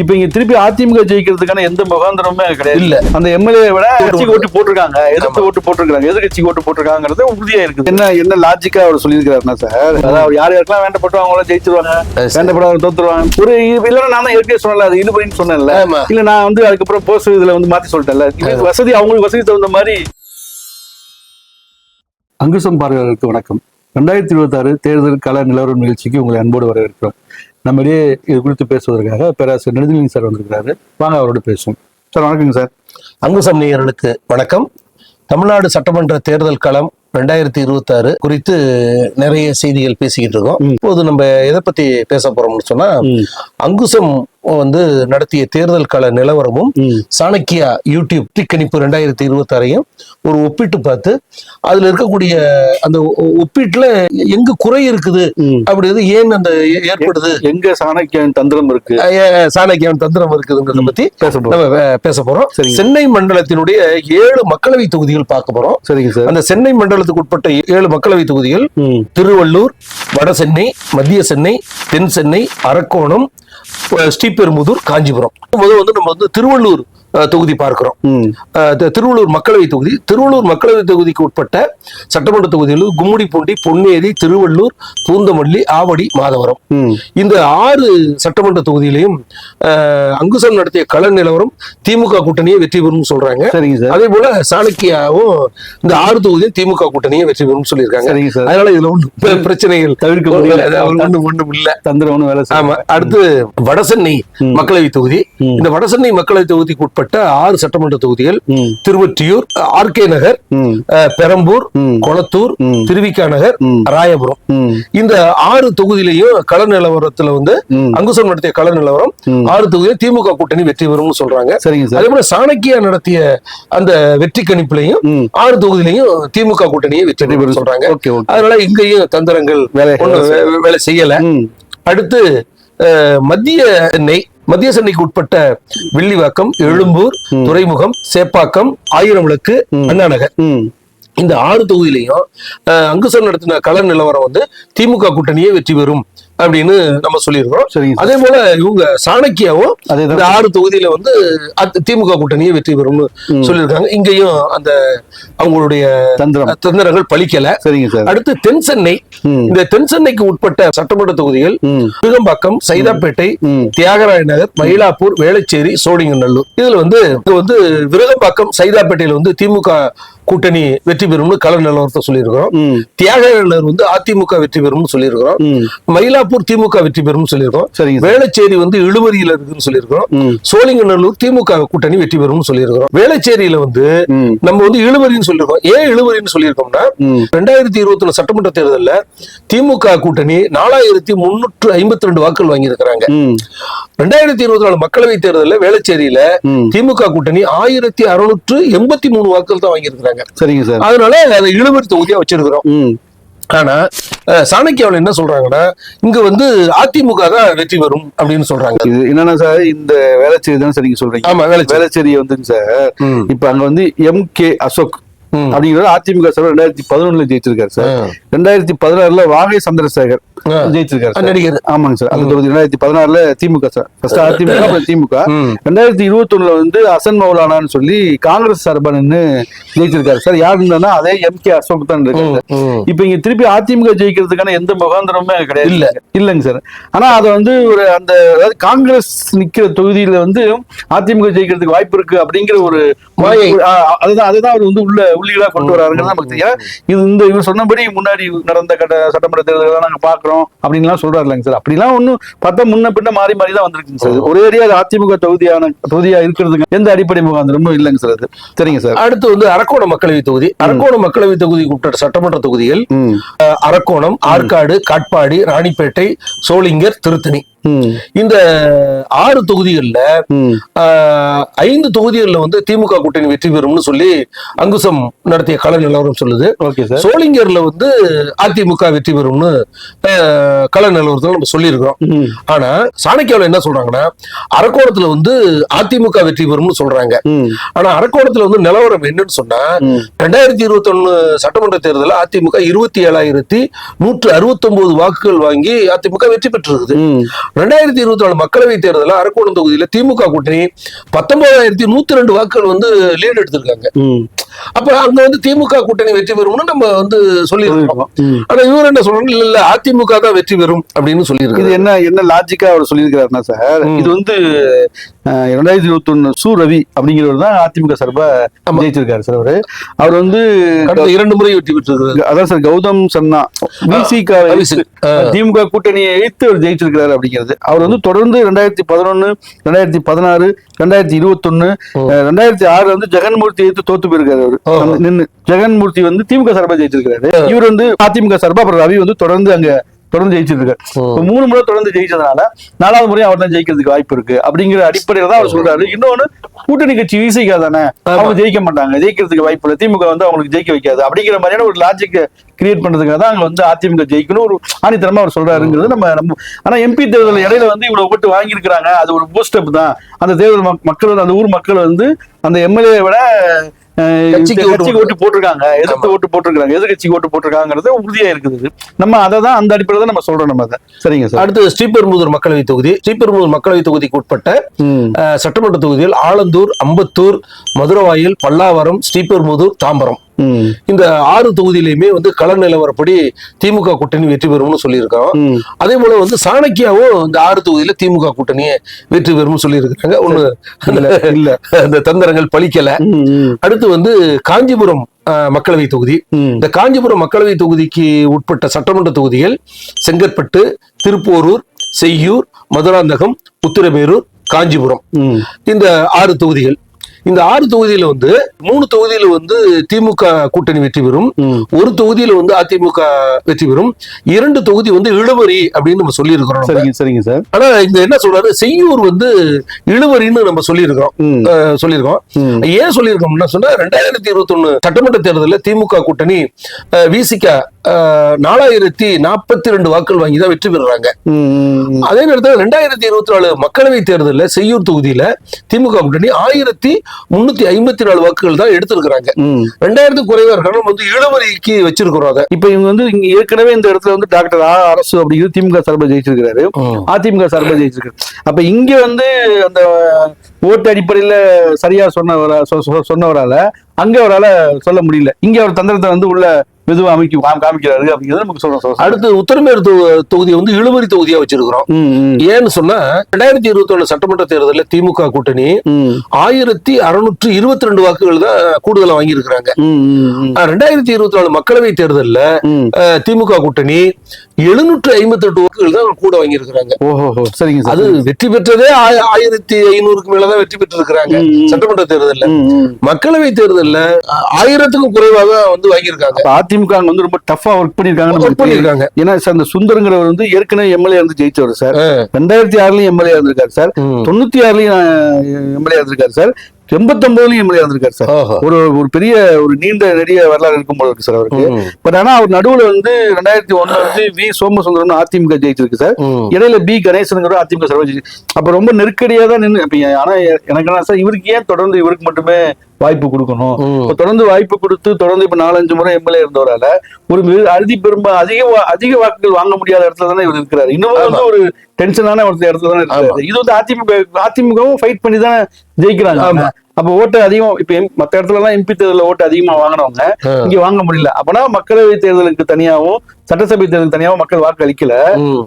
இப்ப இங்க திருப்பி அதிமுக ஜெயிக்கிறதுக்கான எந்த முகாந்திரமுமே கிடையாது. இல்ல. அந்த எம்எல்ஏ விட கட்சிக்கு ஓட்டு போட்டிருக்காங்க. எதிர்த்து ஓட்டு போட்டிருக்காங்க. எதிர்கட்சிக்கு ஓட்டு போட்டிருக்காங்கிறது உறுதியா இருக்குது. என்ன என்ன லாஜிக்கா அவர் சொல்லியிருக்காருன்னா சார் அதாவது யார் யாருக்கெல்லாம் வேண்டப்பட்டோ அவங்கள ஜெயிச்சிருவாங்க. சரி. வேண்டப்படாத தோத்துருவாங்க. ஒரு இல்லைன்னா நான் தான் ஏற்கனவே சொன்னல அது இழுபறின்னு சொன்னேன்ல. இல்ல நான் வந்து அதுக்கப்புறம் போஸ்ட் இதுல வந்து மாத்தி சொல்லிட்டேன்ல. வசதி அவங்களுக்கு வசதி தகுந்த மாதிரி. அங்குசம் பார்வையாளருக்கு வணக்கம். ரெண்டாயிரத்தி இருபத்தாறு தேர்தல் கள நிலவரம் நிகழ்ச்சிக்கு உங்களை அன்போடு வரவேற்கிறோம். நம்ம இடையே இது குறித்து பேசுவதற்காக பேராசிரியர் நெடுஞ்சலின் சார் வந்திருக்கிறாரு. வாங்க அவரோட பேசுவோம். சார் வணக்கங்க சார். அங்குசம் நேயர்களுக்கு வணக்கம். தமிழ்நாடு சட்டமன்ற தேர்தல் களம் ரெண்டாயிரத்தி இருபத்தாறு குறித்து நிறைய செய்திகள் பேசிக்கிட்டு இருக்கோம். இப்போது நம்ம எதை பத்தி பேச போறோம்னு சொன்னா. அங்குசம் வந்து நடத்திய தேர்தல் கள நிலவரமும். சாணக்கியா யூடியூப் திக்கணிப்பு ரெண்டாயிரத்தி இருபத்தாறையும் ஒரு ஒப்பிட்டு பார்த்து அதுல இருக்கக்கூடிய அந்த ஒப்பீட்டுல எங்க குறை இருக்குது. அப்படிங்கிறது ஏன் அந்த ஏற்படுது எங்க சாணக்கியன் தந்திரம் இருக்கு அஹ் சாணக்கியன் தந்திரம் இருக்குதுங்கிறத பத்தி பேச போறோம் நம்ம பேச போறோம். சென்னை மண்டலத்தினுடைய ஏழு மக்களவை தொகுதிகள் பார்க்க போறோம் சரிங்க சார் அந்த சென்னை மண்டலத்துக்கு உட்பட்ட ஏழு மக்களவை தொகுதிகள். திருவள்ளூர் வட சென்னை மத்திய சென்னை தென் சென்னை அரக்கோணம் ஸ்ரீபெரும்புதூர் காஞ்சிபுரம். முதல் வந்து நம்ம வந்து திருவள்ளூர் தொகுதி பார்க்கிறோம். திருவள்ளூர் மக்களவை தொகுதி. திருவள்ளூர் மக்களவை தொகுதிக்கு உட்பட்ட சட்டமன்ற தொகுதிகளில் கும்மிடிப்பூண்டி பொன்னேரி திருவள்ளூர் பூந்தமல்லி ஆவடி மாதவரம். இந்த ஆறு சட்டமன்ற தொகுதியிலையும் அங்குசம் நடத்திய கள நிலவரம் திமுக கூட்டணியை வெற்றி பெறும் சொல்றாங்க. அதே போல சாணக்கியாவும் இந்த ஆறு தொகுதியும் திமுக கூட்டணியை வெற்றி பெறும் சொல்லியிருக்காங்க. அதனால இதுல ஒன்றும் பிரச்சனைகள் தவிர்க்க முடியல. ஒன்றும் ஒன்றும் இல்ல. தந்திரம் ஆமா. அடுத்து வடசென்னை. மக்களவை தொகுதி. இந்த வடசென்னை மக்களவை தொகுதிக்கு உட்பட்ட ஆறு சட்டமன்ற தொகுதிகள். திருவொற்றியூர் ஆர்கே நகர் ம். அஹ், பெரம்பூர். கொளத்தூர். திருவிக்கா நகர். ராயபுரம். இந்த ஆறு தொகுதியிலையும் கள நிலவரத்துல வந்து. அங்குசம் நடத்திய கள நிலவரம். ஆறு தொகுதியும் திமுக கூட்டணி வெற்றி பெறும்னு சொல்றாங்க அதே போல சாணக்கியா நடத்திய அந்த வெற்றி கணிப்புலையும். ஆறு தொகுதியிலையும் திமுக கூட்டணியை வெற்றி பெறும் சொல்றாங்க அதனால இங்கேயும் தந்திரங்கள் வேலை செய்யல. அடுத்து மத்திய சென்னை மத்திய சென்னைக்கு உட்பட்ட வில்லிவாக்கம் எழும்பூர் துறைமுகம் சேப்பாக்கம் ஆயிரம் விளக்கு அண்ணா நகர் ம். இந்த ஆறு தொகுதியிலையும் அஹ், அங்குசம் நடத்தின கள நிலவரம் வந்து திமுக கூட்டணியே வெற்றி பெறும். அப்படின்னு நம்ம சொல்லியிருக்கிறோம். சார். அதே போல இவங்க சாணக்கியாவும் இந்த ஆறு தொகுதியில வந்து திமுக கூட்டணியே வெற்றி பெறும்னு. சொல்லியிருக்காங்க. இங்கேயும் அந்த அவங்களுடைய தந்திரங்கள் பலிக்கல. சரிங்க சார். அடுத்து தென் சென்னை. இந்த தென் சென்னைக்கு உட்பட்ட சட்டமன்ற தொகுதிகள் ம். விருகம்பாக்கம் சைதாப்பேட்டை. தியாகராய நகர் மயிலாப்பூர் வேளச்சேரி சோழிங்கநல்லூர் இதுல வந்து இது வந்து விருகம்பாக்கம் சைதாப்பேட்டையில வந்து திமுக கூட்டணி வெற்றி பெறும்னு கள நிலவரத்தை சொல்லியிருக்கிறோம் நகர் வந்து அதிமுக வெற்றி பெறும்னு சொல்லியிருக்கிறோம். மயிலாப்பூர் திமுக வெற்றி பெறும்னு சொல்லியிருக்கோம் வேளச்சேரி வந்து இழுவரியில இருக்குன்னு சொல்லியிருக்கிறோம். சோழிங்கநல்லூர் திமுக கூட்டணி வெற்றி பெறும்னு சொல்லியிருக்கிறோம் வேளச்சேரியில வந்து. நம்ம வந்து இழுவரின்னு சொல்லியிருக்கோம் ஏன் இழுவரின்னு சொல்லியிருக்கோம்னா. ரெண்டாயிரத்தி இருபத்தி ஒண்ணு சட்டமன்ற தேர்தல்ல திமுக கூட்டணி நாலாயிரத்தி முன்னூற்று ஐம்பத்தி ரெண்டு வாக்குகள் வாங்கியிருக்கிறாங்க. ரெண்டாயிரத்தி இருபத்தி நாலு மக்களவை தேர்தல்ல வேளச்சேரியில. திமுக கூட்டணி ஆயிரத்தி அறுநூற்று எண்பத்தி மூணு வாக்குகள் தான் வாங்கியிருக்கிறாங்க சரிங்க சார் அதனால அதை இழுவரி தொகுதியா வச்சிருக்கிறோம். ஆனா சாணக்கியாவில் என்ன சொல்றாங்கன்னா இங்க வந்து அதிமுக தான் வெற்றி பெறும் அப்படின்னு சொல்றாங்க இது என்னன்னா சார் இந்த வேளச்சேரி தான் சார் நீங்க சொல்றீங்க ஆமா வேளச்சேரி வேளச்சேரி வந்துங்க சார். இப்ப அங்க வந்து எம் கே அசோக் ம். அப்படிங்கிறது அதிமுக சார் ரெண்டாயிரத்தி பதினொன்னுல ஜெயிச்சிருக்காரு சார். ரெண்டாயிரத்தி பதினாறுல வாகை சந்திரசேகர். ஜெயிச்சிருக்காரு நடிகர். ஆமாங்க சார். அந்த தொகுதி ரெண்டாயிரத்தி பதினாறுல திமுக சார். ஃபர்ஸ்ட் அதிமுக அப்புறம் திமுக. ரெண்டாயிரத்தி இருபத்தி ஒண்ணுல வந்து அசன் மௌலானான்னு சொல்லி காங்கிரஸ் சார்பா ஜெயிச்சிருக்காரு சார். யார் இருந்தா அதே எம் கே அசோக் தான் இருக்காரு. இப்ப இங்க திருப்பி அதிமுக ஜெயிக்கிறதுக்கான எந்த முகாந்திரமுமே கிடையாது இல்ல. இல்லைங்க சார். ஆனா அது வந்து ஒரு அந்த அதாவது காங்கிரஸ் நிக்கிற தொகுதியில வந்து அதிமுக ஜெயிக்கிறதுக்கு வாய்ப்பு இருக்கு அப்படிங்கிற ஒரு அதுதான் அதுதான் அவர் வந்து உள்ள உள்ளீடா கொண்டு வராருங்கிறது நமக்கு தெரியும் இது இந்த இவர் சொன்னபடி முன்னாடி நடந்த சட்டமன்ற தேர்தல் நாங்க பாக்குறோம் அப்படின்லாம் சொல்றாரு இல்லைங்க சார். அப்படிலாம் ஒண்ணும் பார்த்தா முன்ன பின்ன மாறி மாறி தான் வந்திருக்குங்க சார். ஒரே அடியா அது அதிமுக தொகுதியான தொகுதியா இருக்கிறதுக்கு எந்த அடிப்படை முகாந்திரமும் இல்லைங்க சார் அது. சரிங்க சார். அடுத்து வந்து அரக்கோணம் மக்களவை தொகுதி. அரக்கோணம் மக்களவை தொகுதிக்கு உட்பட்ட சட்டமன்ற தொகுதிகள் அரக்கோணம் ஆற்காடு காட்பாடி ராணிப்பேட்டை சோளிங்கர் திருத்தணி. இந்த ஆறு தொகுதிகள்ல ஐந்து தொகுதிகளில் வந்து திமுக கூட்டணி வெற்றி பெறும்னு சொல்லி அங்குசம் நடத்திய கள நிலவரம் சொல்லுது. சோளிங்கர்ல வந்து அதிமுக வெற்றி பெறும்னு கள நிலவரத்தில் நம்ம சொல்லியிருக்கிறோம். ஆனா சாணக்கியாவில் என்ன சொல்றாங்கன்னா அரக்கோணத்துல வந்து அதிமுக வெற்றி பெறும்னு சொல்றாங்க. ஆனா அரக்கோணத்துல வந்து நிலவரம் என்னன்னு சொன்னா. ரெண்டாயிரத்தி இருபத்தி ஒண்ணு சட்டமன்ற தேர்தலில் அதிமுக இருபத்தி ஏழாயிரத்தி நூற்று அறுபத்தி ஒன்பது வாக்குகள் வாங்கி அதிமுக வெற்றி பெற்றிருக்குது. ரெண்டாயிரத்தி இருபத்தி நாலு மக்களவை தேர்தலில் அரக்கோணம் தொகுதியில திமுக கூட்டணி பத்தொன்பதாயிரத்தி நூத்தி ரெண்டு வாக்குகள் வந்து லீடு எடுத்திருக்காங்க. அப்ப அங்க வந்து திமுக கூட்டணி வெற்றி பெறும்னு நம்ம வந்து சொல்லியிருக்கோம். ஆனா இவர் என்ன சொல்றாங்க இல்ல இல்ல அதிமுக தான் வெற்றி பெறும் அப்படின்னு இது சொல்லியிருக்காரு என்ன என்ன லாஜிக்கா அவர் சொல்லியிருக்கிறாருன்னா சார். இது வந்து இரண்டாயிரத்தி இருபத்தி ஒண்ணு சு ரவி அப்படிங்கிறவர் தான் அதிமுக சார்பா. ஜெயிச்சிருக்காரு சார் அவரு அவர் வந்து கடந்த இரண்டு முறை வெற்றி பெற்றிருக்கிறார் அதான் சார் கௌதம் சன்னா விசிக. திமுக கூட்டணியை எதிர்த்து அவர் ஜெயிச்சிருக்கிறாரு அப்படிங்கிறது. அவர் வந்து தொடர்ந்து ரெண்டாயிரத்தி பதினொன்னு ரெண்டாயிரத்தி பதினாறு ரெண்டாயிரத்தி இருபத்தொன்னு ரெண்டாயிரத்தி ஆறுல வந்து ஜெகன்மூர்த்தி எதிர்த்து தோத்து போயிருக்காரு அவர். நின்னு ஜெகன்மூர்த்தி வந்து திமுக சார்பா ஜெயிச்சிருக்காரு இவர் வந்து அதிமுக சார்பா அப்புறம் ரவி வந்து தொடர்ந்து அங்க தொடர்ந்து ஜெயிச்சிருக்காரு. மூணு முறை தொடர்ந்து ஜெயிச்சதுனால நாலாவது முறை அவர் தான் ஜெயிக்கிறதுக்கு வாய்ப்பு இருக்கு. அப்படிங்கிற அடிப்படையில தான் அவர் சொல்றாரு. இன்னொன்னு கூட்டணி கட்சி விசிகா தானே? அவங்க ஜெயிக்க மாட்டாங்க. ஜெயிக்கிறதுக்கு வாய்ப்பு இல்லை. திமுக வந்து அவங்களுக்கு ஜெயிக்க வைக்காது. அப்படிங்கிற மாதிரியான ஒரு லாஜிக் கிரியேட் பண்றதுக்காக தான் அங்க வந்து அதிமுக ஜெயிக்கணும். ஒரு ஆணித்தரமா அவர் சொல்றாருங்கிறது நம்ம நம்ம ஆனா எம்பி தேர்தல் இடையில வந்து இவ்வளவு ஓட்டு வாங்கியிருக்கிறாங்க. அது ஒரு பூஸ்டப் தான். அந்த தேர்தல் மக்- மக்கள் அந்த ஊர் மக்கள் வந்து அந்த எம்எல்ஏ விட கட்சிக்கு ஓட்டு போட்டிருக்காங்க எதிர்த்து ஓட்டு போட்டிருக்காங்க எதிர்கட்சிக்கு ஓட்டு போட்டிருக்காங்கிறது உறுதியா இருக்குது. நம்ம அதை தான் அந்த அடிப்படையில் தான் நம்ம சொல்றோம் நம்ம அதை. சரிங்க சார். அடுத்து ஸ்ரீபெரும்புதூர் மக்களவை தொகுதி. ஸ்ரீபெரும்புதூர் மக்களவை தொகுதிக்கு உட்பட்ட சட்டமன்ற தொகுதியில் ஆலந்தூர் அம்பத்தூர் மதுரவாயில் பல்லாவரம் ஸ்ரீபெரும்புதூர் தாம்பரம். இந்த ஆறு தொகுதியிலையுமே வந்து கள நிலவரப்படி திமுக கூட்டணி வெற்றி பெறும்னு சொல்லியிருக்கோம். அதே போல வந்து சாணக்கியாவும் இந்த ஆறு தொகுதியில திமுக கூட்டணியை வெற்றி பெறும்னு சொல்லியிருக்காங்க ஒண்ணு இல்ல அந்த தந்திரங்கள் ம், அடுத்து வந்து காஞ்சிபுரம் மக்களவை தொகுதி. இந்த காஞ்சிபுரம் மக்களவை தொகுதிக்கு உட்பட்ட சட்டமன்ற தொகுதிகள் செங்கற்பட்டு திருப்போரூர் செய்யூர் மதுராந்தகம் உத்திரமேரூர் காஞ்சிபுரம். இந்த ஆறு தொகுதிகள். இந்த ஆறு தொகுதியில வந்து மூணு தொகுதியில வந்து திமுக கூட்டணி வெற்றி பெறும். ஒரு தொகுதியில வந்து அதிமுக வெற்றி பெறும். இரண்டு தொகுதி வந்து இழுவரி அப்படின்னு நம்ம சொல்லியிருக்கிறோம் நம்ம. சரிங்க சரிங்க சார். ஆனா இங்க என்ன சொல்றாரு? செய்யூர் வந்து இழுவரின்னு நம்ம சொல்லியிருக்கிறோம். சொல்லியிருக்கோம். ஏன் சொல்லியிருக்கோம்னா சொன்னா ரெண்டாயிரத்தி இருபத்தி ஒண்ணு சட்டமன்ற தேர்தலில் திமுக கூட்டணி விசிக நாலாயிரத்தி நாற்பத்தி ரெண்டு வாக்குகள் வாங்கி தான் வெற்றி பெறுறாங்க. அதே நேரத்தில் ரெண்டாயிரத்தி இருபத்தி நாலு மக்களவை தேர்தலில் செய்யூர் தொகுதியில திமுக கூட்டணி ஆயிரத்தி முன்னூத்தி ஐம்பத்தி நாலு வாக்குகள் தான் எடுத்திருக்கிறாங்க. ரெண்டாயிரத்து குறைவா இருக்கணும் வந்து இழுவரிக்கு வச்சிருக்கிறோம் அதை. இப்ப இவங்க வந்து இங்க ஏற்கனவே இந்த இடத்துல வந்து டாக்டர் ஆ அரசு அப்படிங்கிறது திமுக சார்பா ஜெயிச்சிருக்கிறாரு. அதிமுக சார்பா ஜெயிச்சிருக்காரு. அப்ப இங்க வந்து அந்த ஓட்டு அடிப்படையில சரியா சொன்னவரா சொன்னவரால அங்க அவரால சொல்ல முடியல. இங்க அவர் தந்திரத்தை வந்து உள்ள மெதுவா அமைக்க காமி- காமிக்கிறாரு அப்படிங்கிறது நமக்கு சொல்றோம். அடுத்து உத்தரமேறு தொகுதியை வந்து இழுவரி தொகுதியா வச்சிருக்கிறோம். ஏன்னு சொன்னா ரெண்டாயிரத்தி இருபத்தி ஒண்ணு சட்டமன்ற தேர்தலில் திமுக கூட்டணி ஆயிரத்தி அறுநூற்று இருபத்தி ரெண்டு வாக்குகள் தான் கூடுதலா வாங்கியிருக்கிறாங்க. ரெண்டாயிரத்தி இருபத்தி நாலு மக்களவை தேர்தலில். திமுக கூட்டணி எழுநூற்று ஐம்பத்தி எட்டு வாக்குகள் தான் கூட வாங்கியிருக்கிறாங்க. ஓஹோ சரிங்க சார். அது வெற்றி பெற்றதே ஆய- ஆயிரத்தி ஐநூறுக்கு மேலதான் வெற்றி பெற்றிருக்கிறாங்க. சட்டமன்ற தேர்தல்ல. மக்களவை தேர்தல்ல ஆயிரத்துக்கும் குறைவாக வந்து வாங்கியிருக்காங்க. அதிமுக வந்து ரொம்ப டஃபா ஒர்க் பண்ணிருக்காங்க. ஒர்க் பண்ணியிருக்காங்க ஏன்னா சார் அந்த சுந்தரங்கிறவர் வந்து ஏற்கனவே எம்எல்ஏ இருந்து ஜெயிச்சவர் சார். ரெண்டாயிரத்தி ஆறுலயும் எம்எல்ஏ இருந்திருக்காரு சார். தொண்ணூத்தி ஆறுலயும் எம்எல்ஏ இருந்திருக்காரு சார். எண்பத்தொன்பதுலயும் எம்எல்ஏ இருந்திருக்காரு சார். ஒரு ஒரு பெரிய ஒரு நீண்ட நெடிய வரலாறு இருக்கும் போல இருக்கு சார் அவருக்கு. பட் ஆனா அவர் நடுவுல வந்து ரெண்டாயிரத்தி ஒண்ணுல வந்து வி சோமசுந்தரம் அதிமுக ஜெயிச்சிருக்கு சார். இடையில பி கணேசனுங்கிற அதிமுக சார் அப்ப ரொம்ப நெருக்கடியா தான் நின்று ஆனா எனக்கு சார் இவருக்கு ஏன் தொடர்ந்து இவருக்கு மட்டுமே வாய்ப்பு கொடுக்கணும்? தொடர்ந்து வாய்ப்பு கொடுத்து தொடர்ந்து இப்ப நாலஞ்சு முறை எம்எல்ஏ இருந்தவரால ஒரு அறுதி பெரும்பா அதிக அதிக வாக்குகள் வாங்க முடியாத இடத்துல தானே இவர் இருக்கிறாரு. இன்னும் வந்து ஒரு டென்ஷனான ஒரு இடத்துல தானே இருக்காரு இது வந்து அதிமுக அதிமுகவும் ஃபைட் பண்ணி தானே ஜெயிக்கிறாங்க. அப்ப ஓட்டு அதிகம் இப்ப மத்த இடத்துல எல்லாம் எம்பி தேர்தலில் ஓட்டு அதிகமா வாங்கினவங்க. இங்க வாங்க முடியல அப்பனா மக்களவை தேர்தலுக்கு தனியாவும் சட்டசபை தேர்தலுக்கு தனியாவும் மக்கள் வாக்கு அளிக்கல.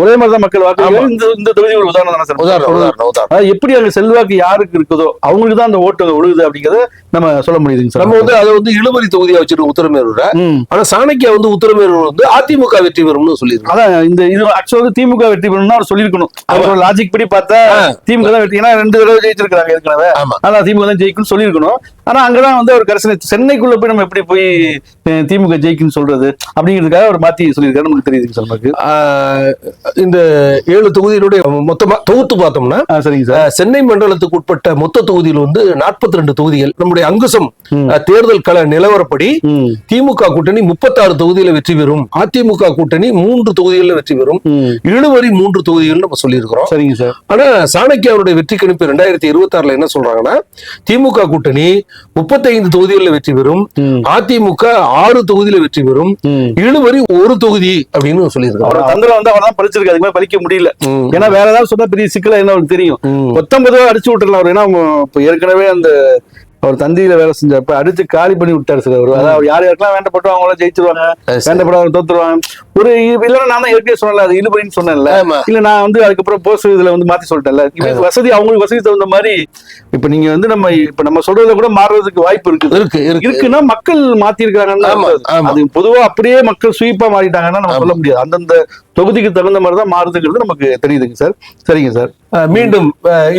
ஒரே மாதிரி தான் மக்கள் வாக்கு. இந்த இந்த தொகுதி ஒரு உதாரணம் தானே சார்? உதாரணம் எப்படி அங்க செல்வாக்கு யாருக்கு இருக்குதோ அவங்களுக்கு தான் அந்த ஓட்டு ஒழுகுது அப்படிங்கறத நம்ம சொல்ல முடியுதுங்க சார். நம்ம வந்து அதை வந்து இழுவரி தொகுதியா வச்சிருக்கோம் உத்தரமேரூர. ஆனா சாணக்கியா வந்து உத்தரமேரூர் வந்து அதிமுக வெற்றி பெறும்னு சொல்லியிருக்காங்க. அதான் இந்த இது ஆக்சுவலா வந்து திமுக வெற்றி பெறணும்னு அவர் சொல்லியிருக்கணும். அவர் லாஜிக் படி பார்த்தா. திமுக தான் வெற்றி. ஏன்னா ரெண்டு தடவை ஜெயிச்சிருக்காங்க ஏற்கனவே. ஆமா. ஆனா திமுக தான் ஜெயிக்கும்னு சொல்லியிருக்கணும். ஆனா அங்கதான் வந்து அவர் கடைசி சென்னைக்குள்ள போய் நம்ம எப்படி போய் திமுக ஜெயிக்குன்னு சொல்றது அப்படிங்கிறதுக்காக அவர் மாத்தி சொல்லியிருக்காரு நமக்கு தெரியுதுங்க சார் நமக்கு. இந்த ஏழு தொகுதியினுடைய மொத்தமா தொகுத்து பார்த்தோம்னா சரிங்க சார். சென்னை மண்டலத்துக்கு உட்பட்ட மொத்த தொகுதியில் வந்து நாற்பத்தி ரெண்டு தொகுதிகள் நம்முடைய அங்குசம் தேர்தல் கள நிலவரப்படி. திமுக கூட்டணி முப்பத்தாறு தொகுதியில வெற்றி பெறும். அதிமுக கூட்டணி மூன்று தொகுதிகளில் வெற்றி பெறும். இழுவரி மூன்று தொகுதிகள் நம்ம சொல்லியிருக்கிறோம். சரிங்க சார். ஆனா சாணக்கியாவுடைய வெற்றி கணிப்பு ரெண்டாயிரத்தி இருபத்தி ஆறுல என்ன சொல்றாங்கன்னா திமுக கூட்டணி முப்பத்தைந்து தொகுதிகளில் வெற்றி பெறும். அதிமுக ஆறு தொகுதியில வெற்றி பெறும். இழுவரி ஒரு தொகுதி தொகுதி அப்படின்னு சொல்லியிருக்காங்க. அவரோட தந்திரம் வந்து அவர் தான் படிச்சிருக்கு அதுக்கு மேல பலிக்க முடியல. ஏன்னா வேற ஏதாவது சொன்னா பெரிய சிக்கலா என்ன அவருக்கு தெரியும். பத்தொன்பது அடிச்சு விட்டுறலாம் அவர். ஏன்னா அவங்க ஏற்கனவே அந்த அவர் தந்தியில வேலை செஞ்சப்ப அடிச்சு காலி பண்ணி விட்டாரு சார் அவர். அதாவது யார் யாருக்கெல்லாம் வேண்டப்பட்டோ அவங்க எல்லாம் ஜெயிச்சிருவாங்க. வேண்டப்படாத தோத்துருவாங்க. ஒரு இல்லைன்னா நான் தான் ஏற்கனவே சொன்னல அது இழுபறின்னு சொன்னேன்ல. இல்ல நான் வந்து அதுக்கப்புறம் போஸ்ட் இதுல வந்து மாத்தி சொல்லிட்டேன்ல. வசதி அவங்களுக்கு வசதி தகுந்த மாதிரி இப்ப நீங்க வந்து நம்ம இப்ப நம்ம சொல்றதுல கூட மாறுறதுக்கு வாய்ப்பு இருக்குது. இருக்கு இருக்கு. இருக்குன்னா மக்கள் மாத்தி இருக்காங்கன்னு. அது பொதுவா அப்படியே மக்கள் ஸ்வீப்பா மாறிட்டாங்கன்னா நம்ம சொல்ல முடியாது. அந்தந்த தொகுதிக்கு தகுந்த மாதிரி தான் மாறுதுங்கிறது நமக்கு தெரியுதுங்க சார். சரிங்க சார். மீண்டும்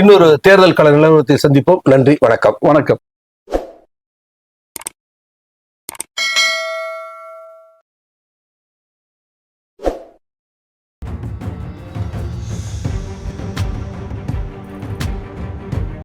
இன்னொரு தேர்தல் கள நிலவரத்தை சந்திப்போம். நன்றி வணக்கம். வணக்கம்.